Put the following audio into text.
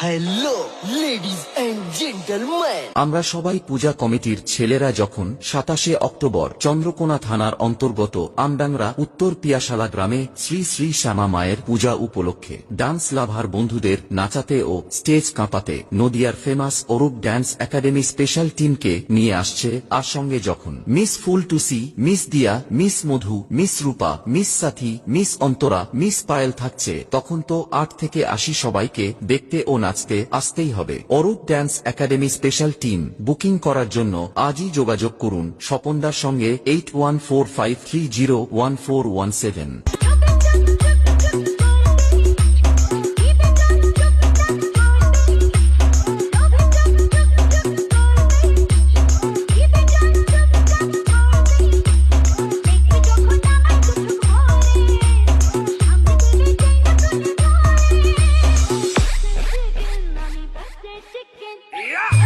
Hello, ladies and gentlemen. আমরা সবাই পূজা কমিটির ছেলেরা যখন সাতাশে অক্টোবর চন্দ্রকোনা থানার অন্তর্গত আমডাংরা উত্তর পিয়াশালা গ্রামে শ্রী শ্রী শ্যামা মায়ের পূজা উপলক্ষে ডান্স লাভার বন্ধুদের নাচাতে ও স্টেজ কাঁপাতে নদিয়ার famous Arup dance academy special টিমকে নিয়ে আসছে আর সঙ্গে যখন মিস ফুল টু C miss Diya, miss Madhu, miss Rupa, miss Sathi, miss Antara, miss Payel থাকছে, তখন তো আট থেকে আশি সবাইকে দেখতে ও নাচতে আসতেই হবে। Arup dance academy special team booking করার জন্য আজই যোগাযোগ করুন স্বপনদার সঙ্গে eight one four five three zero one four one seven Yeah.